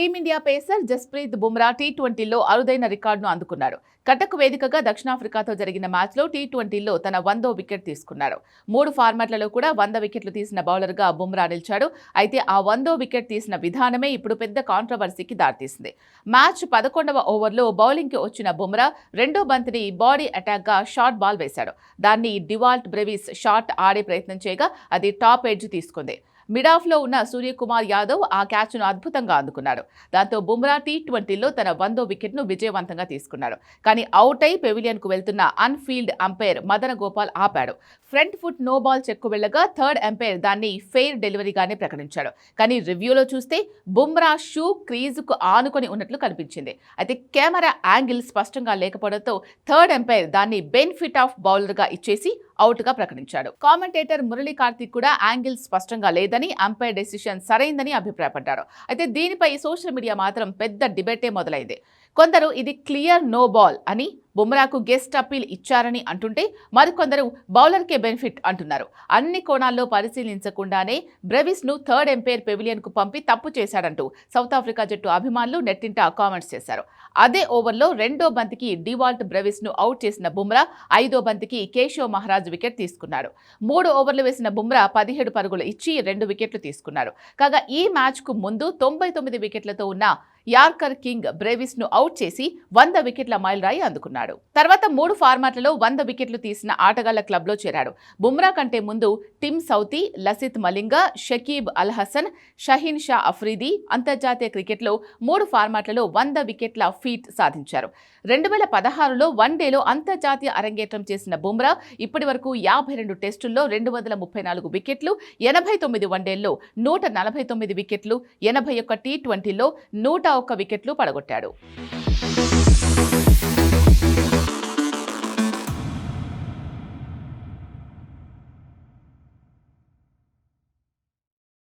Team India pacer Jasprit Bumrah T ట్వంటీలో అరుదైన రికార్డును అందుకున్నాడు కటక్ వేదికగా దక్షిణాఫ్రికాతో జరిగిన మ్యాచ్లో టీ ట్వంటీలో తన వందో వికెట్ తీసుకున్నారు. మూడు ఫార్మాట్లలో కూడా వంద వికెట్లు తీసిన బౌలర్గా బుమ్రా నిలిచాడు. అయితే ఆ వందో వికెట్ తీసిన విధానమే ఇప్పుడు పెద్ద కాంట్రవర్సీకి దారితీసింది. మ్యాచ్ పదకొండవ ఓవర్లో బౌలింగ్కి వచ్చిన బుమ్రా రెండో బంతిని బాడీ అటాక్గా షార్ట్ బాల్ వేశాడు. దాన్ని డివాల్ట్ బ్రెవీస్ షాట్ ఆడే ప్రయత్నం చేయగా అది టాప్ ఎడ్జ్ తీసుకుంది. మిడాఫ్లో ఉన్న సూర్యకుమార్ యాదవ్ ఆ క్యాచ్ను అద్భుతంగా అందుకున్నాడు దాంతో బుమ్రా టీ ట్వంటీలో తన వందో వికెట్ను విజయవంతంగా తీసుకున్నాడు. కానీ అవుట్ అయి పెవిలియన్కు వెళ్తున్న అన్ఫీల్డ్ అంపైర్ మదన గోపాల్ ఆపాడు. Front foot no ball check వెళ్ళగా థర్డ్ అంపైర్ దాన్ని ఫెయిర్ డెలివరీగానే ప్రకటించాడు. కానీ రివ్యూలో చూస్తే బుమ్రా షూ క్రీజుకు ఆనుకొని ఉన్నట్లు కనిపించింది. అయితే కెమెరా యాంగిల్ స్పష్టంగా లేకపోవడంతో థర్డ్ అంపైర్ దాన్ని బెనిఫిట్ ఆఫ్ బౌలర్గా ఇచ్చేసి అవుట్గా ప్రకటించాడు. కామెంటేటర్ మురళీ కార్తిక్ కూడా యాంగిల్ స్పష్టంగా లేదని అంపైర్ డెసిషన్ సరైందని అభిప్రాయపడ్డారు. అయితే దీనిపై సోషల్ మీడియా మాత్రం పెద్ద డిబేటే మొదలైంది. కొందరు ఇది క్లియర్ నో బాల్ అని బుమ్రాకు గెస్ట్ అప్పీల్ ఇచ్చారని అంటుంటే మరికొందరు బౌలర్కే బెనిఫిట్ అంటున్నారు. అన్ని కోణాల్లో పరిశీలించకుండానే బ్రెవిస్ను థర్డ్ ఎంపైర్ పెవిలియన్కు పంపి తప్పు చేశాడంటూ సౌత్ ఆఫ్రికా జట్టు అభిమానులు నెట్టింట కామెంట్స్ చేశారు. అదే ఓవర్లో రెండో బంతికి డివాల్ట్ బ్రెవిస్ను అవుట్ చేసిన బుమ్రా ఐదో బంతికి కేశవ్ మహారాజ్ వికెట్ తీసుకున్నాడు. మూడు ఓవర్లు వేసిన బుమ్రా పదిహేడు పరుగులు ఇచ్చి రెండు వికెట్లు తీసుకున్నారు కాగా ఈ మ్యాచ్కు ముందు తొంభై తొమ్మిది వికెట్లతో ఉన్న యార్కర్ కింగ్ బ్రేవిస్ను అవుట్ చేసి వంద వికెట్ల మైలురాయి అందుకున్నాడు. తర్వాత మూడు ఫార్మాట్లలో వంద వికెట్లు తీసిన ఆటగాళ్ళ క్లబ్లో చేరాడు. బుమ్రా కంటే ముందు టిమ్ సౌతీ లసిత్ మలింగ షకీబ్ అల్ హసన్ షహీన్ షా అఫ్రీది అంతర్జాతీయ క్రికెట్లో మూడు ఫార్మాట్లలో వంద వికెట్ల ఫీట్ సాధించారు. రెండు వేల పదహారులో వన్డేలో అంతర్జాతీయ అరంగేట్రం చేసిన బుమ్రా ఇప్పటి వరకు యాభై రెండు టెస్టుల్లో రెండు వందల ముప్పై నాలుగు వికెట్లు ఎనభై తొమ్మిది వన్డేల్లో నూట నలభై తొమ్మిది వికెట్లు ఎనభై ఒక్క టీ ట్వంటీలో నూట నూట ఒక్క వికెట్లు పడగొట్టాడు.